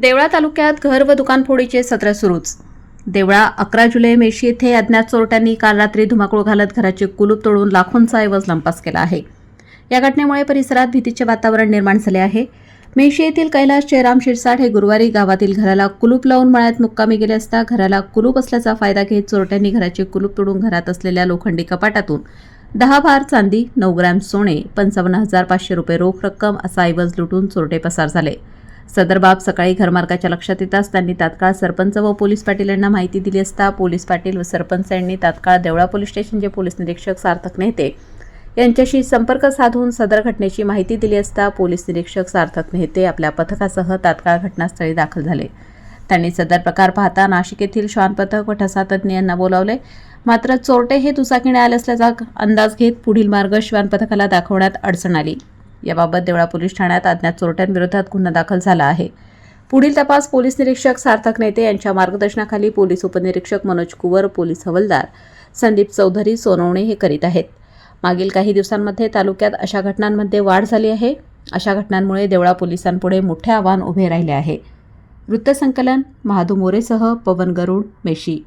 देवळा तालुक्यात घर व दुकानफोडीचे सत्र सुरूच. देवळा अकरा जुलै मेशी येथे अज्ञात चोरट्यांनी काल रात्री धुमाकूळ घालत घराचे कुलूप तोडून लाखोंचा ऐवज लंपास केला आहे. या घटनेमुळे परिसरात भीतीचे वातावरण निर्माण झाले आहे. मेशी येथील कैलास जयराम शिरसाट हे गुरुवारी गावातील घराला कुलूप लावून मळ्यात मुक्कामी गेले असता घराला कुलूप असल्याचा फायदा घेत चोरट्यांनी घराचे कुलूप तोडून घरात असलेल्या लोखंडी कपाटातून दहा भार चांदी नऊ ग्रॅम सोने पंचावन्न हजार पाचशे रुपये रोख रक्कम असा ऐवज लुटून चोरटे पसार झाले. सदर बाब सकाळी घरमार्गाच्या लक्षात येताच त्यांनी तात्काळ सरपंच व पोलीस पाटील यांना माहिती दिली असता पोलीस पाटील व सरपंच यांनी तात्काळ देवळा पोलीस स्टेशनचे पोलीस निरीक्षक सार्थक नेते यांच्याशी संपर्क साधून सदर घटनेची माहिती दिली असता पोलीस निरीक्षक सार्थक नेते आपल्या पथकासह तात्काळ घटनास्थळी दाखल झाले. त्यांनी सदर प्रकार पाहता नाशिक येथील श्वान पथक व ठसा तज्ज्ञ यांना बोलावले. मात्र चोरटे हे दुचाकीने आले असल्याचा अंदाज घेत पुढील मार्ग श्वान पथकाला दाखवण्यात अडचण आली. याबाबत देवळा पोलीस ठाण्यात अज्ञात चोरट्यांविरोधात गुन्हा दाखल झाला आहे. पुढील तपास पोलीस निरीक्षक सार्थक नेते यांच्या मार्गदर्शनाखाली पोलीस उपनिरीक्षक मनोज कुवर पोलीस हवालदार संदीप चौधरी सोनवणे हे करीत आहेत. मागील काही दिवसांमध्ये तालुक्यात अशा घटनांमध्ये वाढ झाली आहे. अशा घटनांमुळे देवळा पोलिसांपुढे मोठे आव्हान उभे राहिले आहे. वृत्तसंकलन महादू मोरेसह पवन गरुड मेशी.